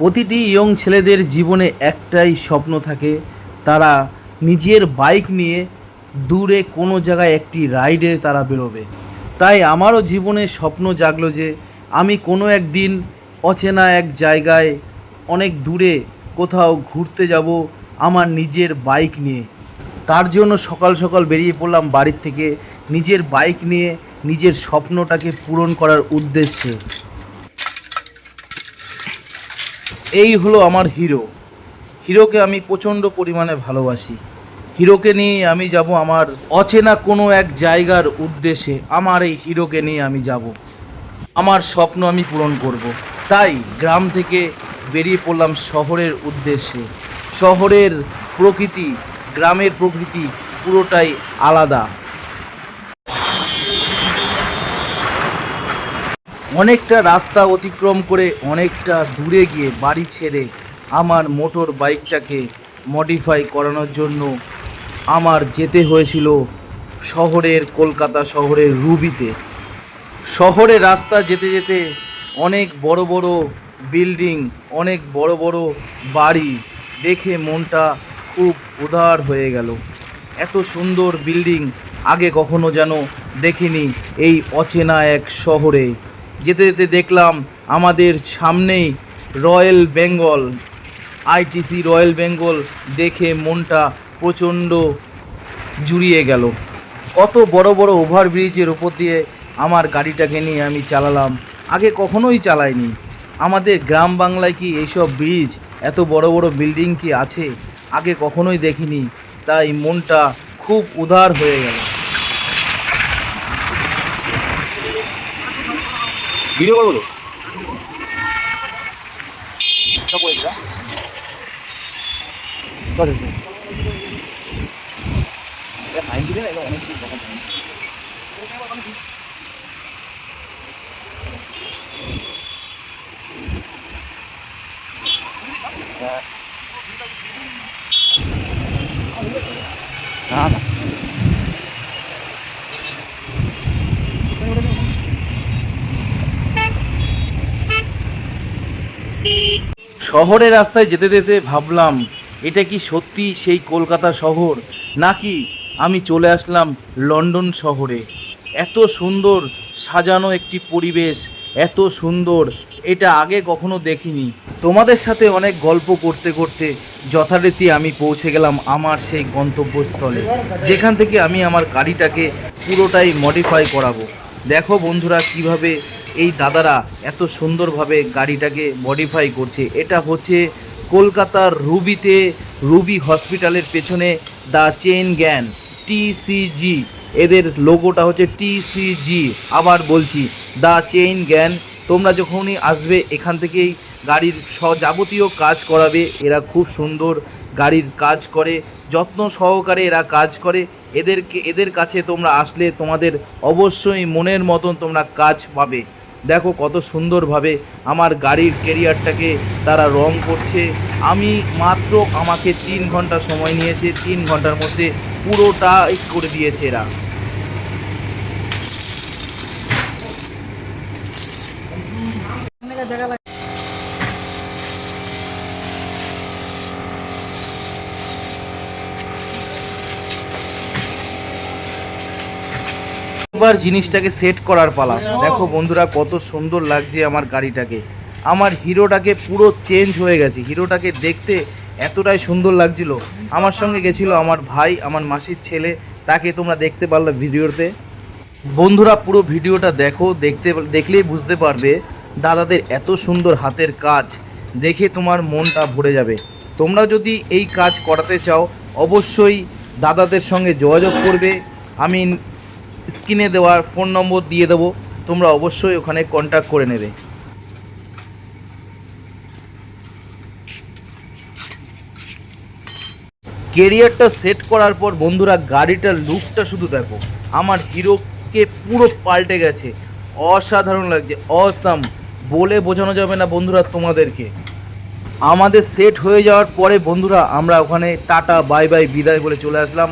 প্রতিটি ইয়ং ছেলেদের জীবনে একটাই স্বপ্ন থাকে, তারা নিজের বাইক নিয়ে দূরে কোনো জায়গায় একটি রাইডে তারা বেরোবে। তাই আমারও জীবনে স্বপ্ন জাগলো যে আমি কোনো একদিন অচেনা এক জায়গায় অনেক দূরে কোথাও ঘুরতে যাব আমার নিজের বাইক নিয়ে। তার জন্য সকাল সকাল বেরিয়ে পড়লাম বাড়ির থেকে নিজের বাইক নিয়ে নিজের স্বপ্নটাকে পূরণ করার উদ্দেশ্যে। এই হলো আমার হিরো হিরোকে আমি প্রচণ্ড পরিমাণে ভালোবাসি। হিরোকে নিয়ে আমি যাব আমার অচেনা কোনো এক জায়গার উদ্দেশ্যে। আমার এই হিরোকে নিয়ে আমি যাব। আমার স্বপ্ন আমি পূরণ করব। তাই গ্রাম থেকে বেরিয়ে পড়লাম শহরের উদ্দেশ্যে। শহরের প্রকৃতি, গ্রামের প্রকৃতি পুরোটাই আলাদা। অনেকটা রাস্তা অতিক্রম করে অনেকটা দূরে গিয়ে বাড়ি ছেড়ে আমার মোটর বাইকটাকে মডিফাই করানোর জন্য আমার যেতে হয়েছিল শহরের কলকাতা শহরের রুবিতে। শহরে রাস্তা যেতে যেতে অনেক বড় বড় বিল্ডিং অনেক বড় বড় বাড়ি দেখে মনটা খুব উদার হয়ে গেল। এত সুন্দর বিল্ডিং আগে কখনো যেন দেখিনি এই অচেনা এক শহরে। যেতে যেতে দেখলাম আমাদের সামনেই royal Bengal, ITC royal Bengal দেখে মনটা প্রচণ্ড জুড়িয়ে গেল। কত বড় বড় ওভারব্রিজের ওপর দিয়ে আমার গাড়িটাকে নিয়ে আমি চালালাম, আগে কখনোই চালাইনি। আমাদের গ্রাম বাংলায় কি এইসব ব্রিজ, এত বড় বড় বিল্ডিং কি আছে, আগে কখনোই দেখিনি, তাই মনটা খুব উদার হয়ে গেল। ভিডিও করবো তো না না শহরের রাস্তায় যেতে যেতে ভাবলাম, এটা কি সত্যি সেই কলকাতা শহর? নাকি আমি চলে আসলাম লন্ডন শহরে? এত সুন্দর সাজানো একটি পরিবেশ, এত সুন্দর, এটা আগে কখনো দেখিনি। তোমাদের সাথে অনেক গল্প করতে করতে যথারীতি আমি পৌঁছে গেলাম আমার সেই গন্তব্যস্থলে। যেখান থেকে আমি আমার গাড়িটাকে পুরোটাই মডিফাই করাবো। দেখো বন্ধুরা কীভাবে এই দাদারা এত সুন্দরভাবে গাড়িটাকে মডিফাই করছে। এটা হচ্ছে কলকাতার রুবিতে রুবি হসপিটালের পেছনে দ্য চেইন জ্ঞান টিসিজি এদের লোগোটা হচ্ছে টিসিজি আবার বলছি, দ্য চেইন জ্ঞান তোমরা যখনই আসবে এখান থেকেই গাড়ির যাবতীয় কাজ করাবে। এরা খুব সুন্দর গাড়ির কাজ করে, যত্ন সহকারে এরা কাজ করে। এদেরকে, এদের কাছে তোমরা আসলে তোমাদের অবশ্যই মনের মতন তোমরা কাজ পাবে। দেখো কত সুন্দরভাবে আমার গাড়ির কেরিয়ারটাকে তারা রং করছে। আমি মাত্র আমাকে তিন ঘণ্টা সময় নিয়েছে, তিন ঘণ্টার মধ্যে পুরোটাই করে দিয়েছে এরা। এবার জিনিসটাকে সেট করার পালা। দেখো বন্ধুরা, কত সুন্দর লাগছে আমার গাড়িটাকে। আমার হিরোটাকে পুরো চেঞ্জ হয়ে গেছে। হিরোটাকে দেখতে এতটাই সুন্দর লাগছিল। আমার সঙ্গে গেছিল আমার ভাই, আমার মাসির ছেলে। তাকে তোমরা দেখতে পারলে ভিডিওতে। বন্ধুরা, পুরো ভিডিওটা দেখো, দেখতে, দেখলেই বুঝতে পারবে দাদাদের এত সুন্দর হাতের কাজ। দেখে তোমার মনটা ভরে যাবে। তোমরা যদি এই কাজ করাতে চাও, অবশ্যই দাদাদের সঙ্গে যোগাযোগ করবে। আমি স্ক্রিনে দেওয়ার ফোন নম্বর দিয়ে দেবো, তোমরা অবশ্যই ওখানে কন্ট্যাক্ট করে নেবে। কেরিয়ারটা সেট করার পর বন্ধুরা, গাড়িটার লুকটা শুধু দেখো। আমার হিরোকে পুরো পাল্টে গেছে। অসাধারণ লাগছে অসাম বলে বোঝানো যাবে না বন্ধুরা তোমাদেরকে। আমাদের সেট হয়ে যাওয়ার পরে বন্ধুরা, আমরা ওখানে টাটা বাই বাই বিদায় বলে চলে আসলাম।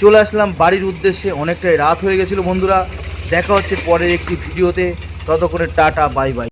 চলে আসলাম বাড়ির উদ্দেশ্যে। অনেকটাই রাত হয়ে গেছিল বন্ধুরা। দেখা হচ্ছে পরের একটি ভিডিওতে। ততক্ষণে টাটা, বাই বাই।